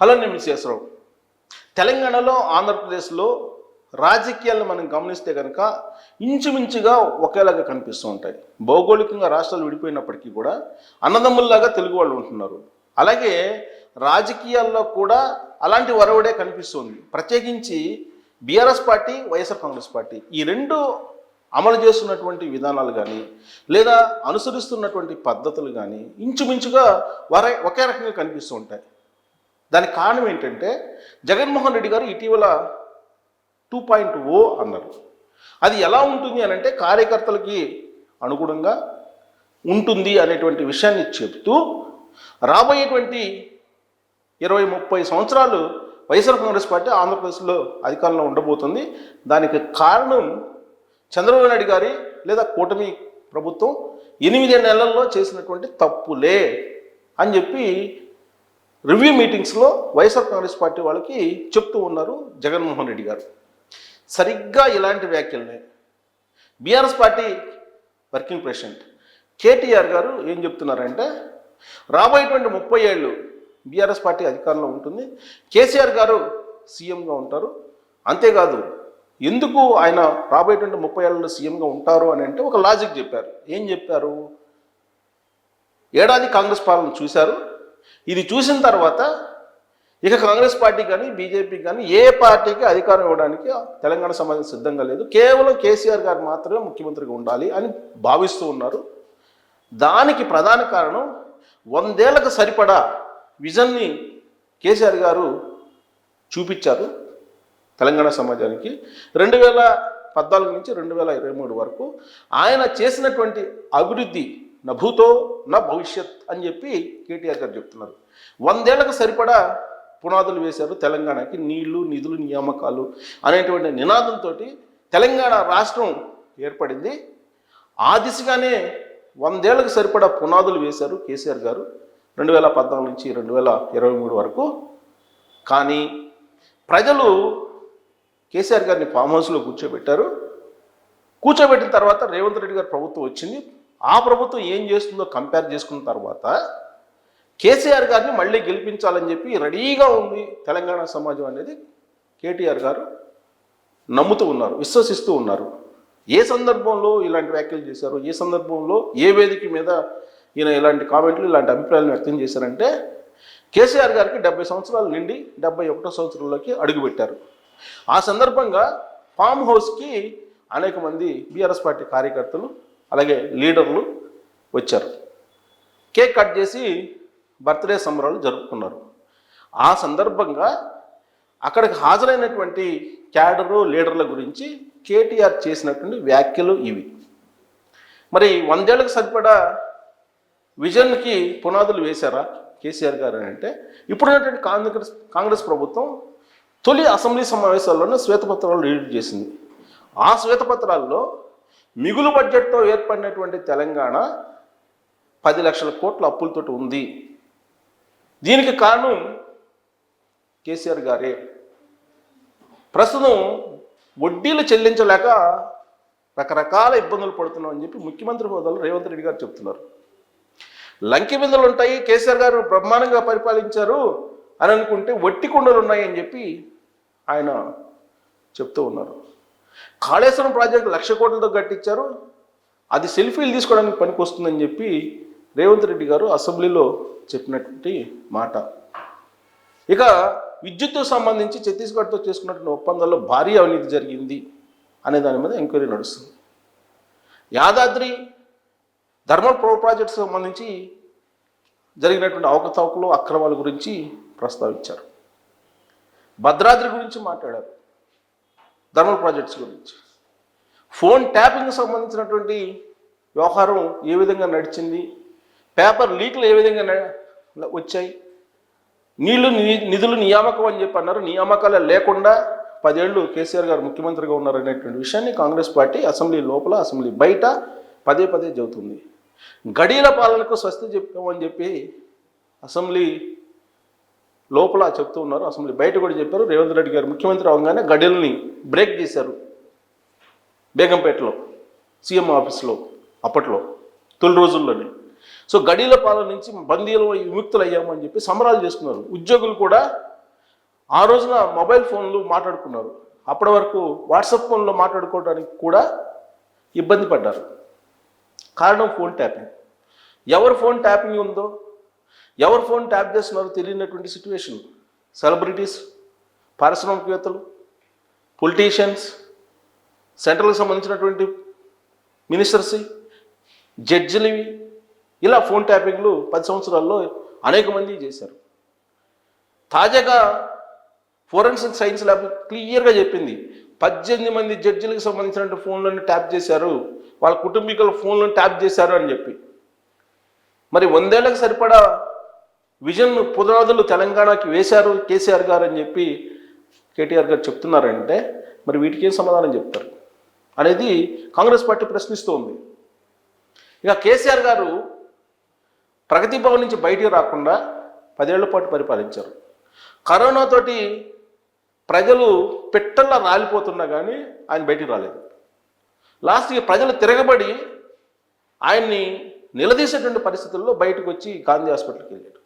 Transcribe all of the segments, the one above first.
Hello నేను విశ్వేశ్వరరావు తెలంగాణలో ఆంధ్రప్రదేశ్లో రాజకీయాలను మనం గమనిస్తే కనుక ఇంచుమించుగా ఒకేలాగా కనిపిస్తూ ఉంటాయి. భౌగోళికంగా రాష్ట్రాలు విడిపోయినప్పటికీ కూడా అన్నదమ్ముల్లాగా తెలుగు వాళ్ళు ఉంటున్నారు. అలాగే రాజకీయాల్లో కూడా అలాంటి వరవడే కనిపిస్తుంది ప్రత్యేకించి BRS party YSR Congress party ఈ రెండు అమలు చేస్తున్నటువంటి విధానాలు కానీ లేదా అనుసరిస్తున్నటువంటి పద్ధతులు కానీ ఇంచుమించుగా వరే ఒకే రకంగా కనిపిస్తూ ఉంటాయి. దానికి కారణం ఏంటంటే జగన్మోహన్ రెడ్డి గారు ఇటీవల టూ పాయింట్ ఓ అన్నారు. అది ఎలా ఉంటుంది అని అంటే కార్యకర్తలకి అనుగుణంగా ఉంటుంది అనేటువంటి విషయాన్ని చెప్తూ రాబోయేటువంటి ఇరవై ముప్పై సంవత్సరాలు వైఎస్ఆర్ కాంగ్రెస్ పార్టీ ఆంధ్రప్రదేశ్లో అధికారంలో ఉండబోతుంది. దానికి కారణం చంద్రబాబు నాయుడు గారి లేదా కూటమి ప్రభుత్వం ఎనిమిది నెలల్లో చేసినటువంటి తప్పులే అని చెప్పి రివ్యూ మీటింగ్స్లో వైఎస్ఆర్ కాంగ్రెస్ పార్టీ వాళ్ళకి చెప్తూ ఉన్నారు జగన్మోహన్ రెడ్డి గారు. సరిగ్గా ఇలాంటి వ్యాఖ్యలనే BRS party working president KTR garu ఏం చెప్తున్నారంటే రాబోయేటువంటి ముప్పై ఏళ్ళు బీఆర్ఎస్ పార్టీ అధికారంలో ఉంటుంది. కేసీఆర్ గారు సీఎంగా ఉంటారు. అంతేకాదు ఎందుకు ఆయన రాబోయేటువంటి ముప్పై ఏళ్ళలో సీఎంగా ఉంటారు అని అంటే ఒక లాజిక్ చెప్పారు. ఏం చెప్పారు? ఏడాది కాంగ్రెస్ పాలన చూశారు. ఇది చూసిన తర్వాత ఇక కాంగ్రెస్ పార్టీ కానీ బీజేపీ కానీ ఏ పార్టీకి అధికారం ఇవ్వడానికి తెలంగాణ సమాజం సిద్ధంగా లేదు. కేవలం కేసీఆర్ గారు మాత్రమే ముఖ్యమంత్రిగా ఉండాలి అని భావిస్తూ ఉన్నారు. దానికి ప్రధాన కారణం వందేళ్ళకు సరిపడా విజన్ని కేసీఆర్ గారు చూపించారు తెలంగాణ సమాజానికి. రెండు వేల పద్నాలుగు నుంచి రెండు వేల ఇరవై మూడు వరకు ఆయన చేసినటువంటి అభివృద్ధి నా భూతో నా భవిష్యత్ అని చెప్పి కేటీఆర్ గారు చెప్తున్నారు. వందేళ్ళకు సరిపడా పునాదులు వేశారు తెలంగాణకి. నీళ్ళు నిధులు నియామకాలు అనేటువంటి నినాదంతో తెలంగాణ రాష్ట్రం ఏర్పడింది. ఆ దిశగానే వందేళ్ళకు సరిపడా పునాదులు వేశారు కేసీఆర్ గారు రెండు వేల పద్నాలుగు నుంచి రెండు వేల ఇరవై మూడు వరకు. కానీ ప్రజలు కేసీఆర్ గారిని ఫామ్ హౌస్లో కూర్చోబెట్టారు. కూర్చోబెట్టిన తర్వాత రేవంత్ రెడ్డి గారు ప్రభుత్వం వచ్చింది. ఆ ప్రభుత్వం ఏం చేస్తుందో కంపేర్ చేసుకున్న తర్వాత కేసీఆర్ గారిని మళ్ళీ గెలిపించాలని చెప్పి రెడీగా ఉంది తెలంగాణ సమాజం అనేది. కేటీఆర్ గారు నమ్ముతూ ఉన్నారు విశ్వసిస్తూ ఉన్నారు. ఏ సందర్భంలో ఇలాంటి వ్యాఖ్యలు చేశారు ఏ సందర్భంలో ఏ వేదిక మీద ఈయన ఇలాంటి కామెంట్లు ఇలాంటి అభిప్రాయాలను వ్యక్తం చేశారంటే కేసీఆర్ గారికి డెబ్బై సంవత్సరాలు నిండి డెబ్బై ఒకటో సంవత్సరంలోకి అడుగుపెట్టారు. ఆ సందర్భంగా ఫామ్ హౌస్కి అనేక మంది బీఆర్ఎస్ పార్టీ కార్యకర్తలు అలాగే లీడర్లు వచ్చారు. కేక్ కట్ చేసి బర్త్డే సంబరాలు జరుపుకున్నారు. ఆ సందర్భంగా అక్కడికి హాజరైనటువంటి క్యాడరు లీడర్ల గురించి కేటీఆర్ చేసినటువంటి వ్యాఖ్యలు ఇవి. మరి వందేళ్ళకు సరిపడా విజన్కి పునాదులు వేశారా కేసీఆర్ గారు అని అంటే ఇప్పుడున్నటువంటి కాంగ్రెస్ కాంగ్రెస్ ప్రభుత్వం తొలి అసెంబ్లీ సమావేశాల్లోనే శ్వేతపత్రాలు రిలీజ్ చేసింది. ఆ శ్వేతపత్రాల్లో మిగులు బడ్జెట్తో ఏర్పడినటువంటి తెలంగాణ పది లక్షల కోట్ల అప్పులతోటి ఉంది. దీనికి కారణం కేసీఆర్ గారే. ప్రస్తుతం వడ్డీలు చెల్లించలేక రకరకాల ఇబ్బందులు పడుతున్నాం అని చెప్పి ముఖ్యమంత్రి హోదాలో రేవంత్ రెడ్డి గారు చెప్తున్నారు. లంకి బిందెలు ఉంటాయి కేసీఆర్ గారు బ్రహ్మాండంగా పరిపాలించారు అని అనుకుంటే వట్టి కుండలు ఉన్నాయని చెప్పి ఆయన చెప్తూ ఉన్నారు. కాళేశ్వరం ప్రాజెక్టు లక్ష కోట్లతో కట్టించారు. అది సెల్ఫీలు తీసుకోవడానికి పనికొస్తుందని చెప్పి రేవంత్ రెడ్డి గారు అసెంబ్లీలో చెప్పినటువంటి మాట. ఇక విద్యుత్తుకు సంబంధించి ఛత్తీస్గఢ్తో చేసుకున్నటువంటి ఒప్పందాల్లో భారీ అవినీతి జరిగింది అనే దాని మీద ఎంక్వైరీ నడుస్తుంది. యాదాద్రి థర్మల్ ప్రో ప్రాజెక్ట్ సంబంధించి జరిగినటువంటి అవకతవకలు అక్రమాల గురించి ప్రస్తావించారు. భద్రాద్రి గురించి మాట్లాడారు. థర్మల్ ప్రాజెక్ట్స్ గురించి. ఫోన్ ట్యాపింగ్కి సంబంధించినటువంటి వ్యవహారం ఏ విధంగా నడిచింది? పేపర్ లీక్లు ఏ విధంగా వచ్చాయి? నీళ్ళు ని- నిధులు నియామకం అని చెప్పి అన్నారు. నియామకాలు లేకుండా పదేళ్ళు కేసీఆర్ గారు ముఖ్యమంత్రిగా ఉన్నారనేటువంటి విషయాన్ని కాంగ్రెస్ పార్టీ అసెంబ్లీ లోపల అసెంబ్లీ బయట పదే పదే చెబుతుంది. గడీల పాలనకు స్వస్తి చెప్పామని చెప్పి అసెంబ్లీ లోపల చెప్తూ ఉన్నారు. అసెంబ్లీ బయట కూడా చెప్పారు. రేవంత్ రెడ్డి గారు ముఖ్యమంత్రి అవగానే గడియల్ని బ్రేక్ చేశారు. బేగంపేటలో సీఎం ఆఫీస్లో అప్పట్లో తొలి రోజుల్లోనే. సో గడీల పాలన నుంచి బందీలు విముక్తులు అయ్యాము అని చెప్పి సంబరాలు చేసుకున్నారు. ఉద్యోగులు కూడా ఆ రోజున మొబైల్ ఫోన్లు మాట్లాడుకున్నారు. అప్పటి వరకు వాట్సాప్ ఫోన్లో మాట్లాడుకోవడానికి కూడా ఇబ్బంది పడ్డారు. కారణం ఫోన్ ట్యాపింగ్. ఎవరు ఫోన్ ట్యాపింగ్ ఉందో ఎవరు ఫోన్ ట్యాప్ చేస్తున్నారో తెలియనటువంటి సిచ్యువేషన్ సెలబ్రిటీస్ పారిశ్రామికవేత్తలు పొలిటీషియన్స్ సెంట్రల్కి సంబంధించినటువంటి మినిస్టర్స్ జడ్జిలవి ఇలా ఫోన్ ట్యాపింగ్లు పది సంవత్సరాల్లో అనేక మంది చేశారు. తాజాగా ఫోరెన్సిక్ సైన్స్ ల్యాబ్ క్లియర్గా చెప్పింది. పద్దెనిమిది మంది జడ్జిలకు సంబంధించిన ఫోన్లను ట్యాప్ చేశారు. వాళ్ళ కుటుంబీకుల ఫోన్లను ట్యాప్ చేశారు అని చెప్పి. మరి వందేళ్ళకు సరిపడా విజన్ పునాదులు తెలంగాణకి వేశారు కేసీఆర్ గారు అని చెప్పి కేటీఆర్ గారు చెప్తున్నారంటే మరి వీటికి ఏం సమాధానం చెప్తారు? అనేది కాంగ్రెస్ పార్టీ ప్రశ్నిస్తూ ఉంది ఇక కేసీఆర్ గారు ప్రగతి భవన్ నుంచి బయటికి రాకుండా పదేళ్ళ పాటు పరిపాలించారు. కరోనాతోటి ప్రజలు పెట్టల్లా రాలిపోతున్నా కానీ ఆయన బయటికి రాలేదు. లాస్ట్కి ప్రజలు తిరగబడి ఆయన్ని నిలదీసేటువంటి పరిస్థితుల్లో బయటకు వచ్చి గాంధీ హాస్పిటల్కి వెళ్ళాడు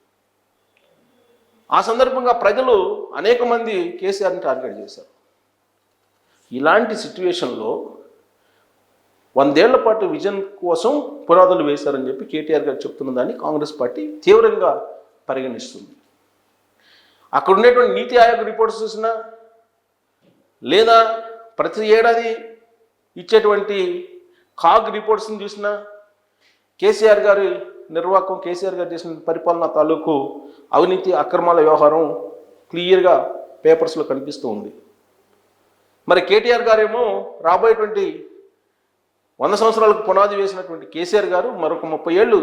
ఆ సందర్భంగా ప్రజలు అనేక మంది కేసీఆర్ని టార్గెట్ చేశారు. ఇలాంటి సిచ్యువేషన్లో వందేళ్ళ పాటు విజన్ కోసం పునాదులు వేశారని చెప్పి కేటీఆర్ గారు చెప్తున్న దాన్ని కాంగ్రెస్ పార్టీ తీవ్రంగా పరిగణిస్తుంది. అక్కడ ఉండేటువంటి నీతి ఆయోగ్ రిపోర్ట్స్ చూసినా లేదా ప్రతి ఏడాది ఇచ్చేటువంటి కాగ్ రిపోర్ట్స్ని చూసినా కేసీఆర్ గారి నిర్వాహకం కేసీఆర్ గారు చేసిన పరిపాలన తాలూకు అవినీతి అక్రమాల వ్యవహారం క్లియర్గా పేపర్స్లో కనిపిస్తూ ఉంది. మరి కేటీఆర్ గారేమో రాబోయేటువంటి వంద సంవత్సరాలకు పునాది వేసినటువంటి కేసీఆర్ గారు మరొక ముప్పై ఏళ్ళు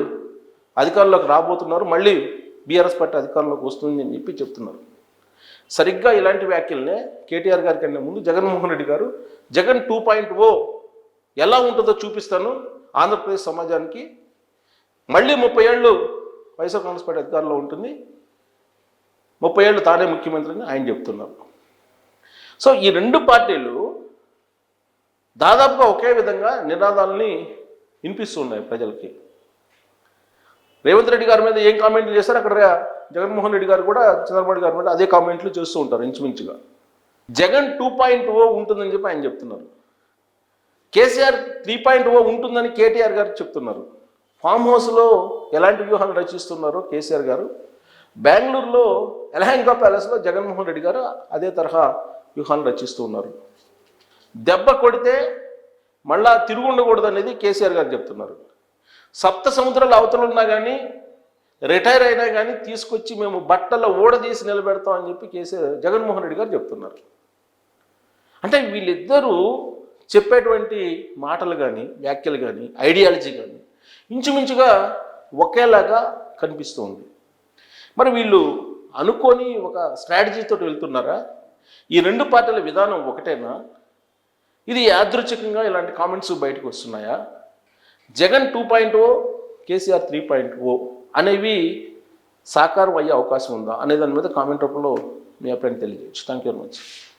అధికారంలోకి రాబోతున్నారు. మళ్ళీ బీఆర్ఎస్ పార్టీ అధికారంలోకి వస్తుంది అని చెప్పి చెప్తున్నారు. సరిగ్గా ఇలాంటి వ్యాఖ్యలనే కేటీఆర్ గారి కన్నా ముందు జగన్మోహన్ రెడ్డి గారు జగన్ టూ పాయింట్ ఓ ఎలా ఉంటుందో చూపిస్తాను ఆంధ్రప్రదేశ్ సమాజానికి మళ్ళీ ముప్పై ఏళ్ళు వైఎస్ఆర్ కాంగ్రెస్ పార్టీ అధికారంలో ఉంటుంది. ముప్పై ఏళ్ళు తానే ముఖ్యమంత్రి అని ఆయన చెప్తున్నారు. సో ఈ రెండు పార్టీలు దాదాపుగా ఒకే విధంగా నినాదాలని వినిపిస్తున్నాయి ప్రజలకి. రేవంత్ రెడ్డి గారి మీద ఏం కామెంట్లు చేశారు? అక్కడ జగన్మోహన్ రెడ్డి గారు కూడా చంద్రబాబు గారి మీద అదే కామెంట్లు చేస్తూ ఉంటారు ఇంచుమించుగా. జగన్ టూ పాయింట్ ఓ ఉంటుందని చెప్పి ఆయన చెప్తున్నారు. కేసీఆర్ త్రీ పాయింట్ ఓ ఉంటుందని కేటీఆర్ గారు చెప్తున్నారు. ఫామ్ హౌస్లో ఎలాంటి వ్యూహాలు రచిస్తున్నారో కేసీఆర్ గారు బెంగళూరులో ఎలహంగా ప్యాలెస్లో జగన్మోహన్ రెడ్డి గారు అదే తరహా వ్యూహాలు రచిస్తూ ఉన్నారు. దెబ్బ కొడితే మళ్ళా తిరుగు ఉండకూడదు అనేది కేసీఆర్ గారు చెప్తున్నారు. సప్త సముద్రాల అవతలు ఉన్నా కానీ రిటైర్ అయినా కానీ తీసుకొచ్చి మేము బట్టల ఊడదీసి నిలబెడతాం అని చెప్పి కేసీఆర్ జగన్మోహన్ రెడ్డి గారు చెప్తున్నారు. అంటే వీళ్ళిద్దరూ చెప్పేటువంటి మాటలు కానీ వ్యాఖ్యలు కానీ ఐడియాలజీ కానీ ఇంచుమించుగా ఒకేలాగా కనిపిస్తూ ఉంది మరి వీళ్ళు అనుకొని ఒక స్ట్రాటజీతో వెళ్తున్నారా? ఈ రెండు పార్టీల విధానం ఒకటేనా? ఇది యాదృచ్ఛికంగా ఇలాంటి కామెంట్స్ బయటకు వస్తున్నాయా? Jagan two point O KCR three point O అనేవి సాకారం అయ్యే అవకాశం ఉందా? అనే దాని మీద కామెంట్ రూపంలో మీ అభిప్రాయం తెలియజేయచ్చు. Thank you very much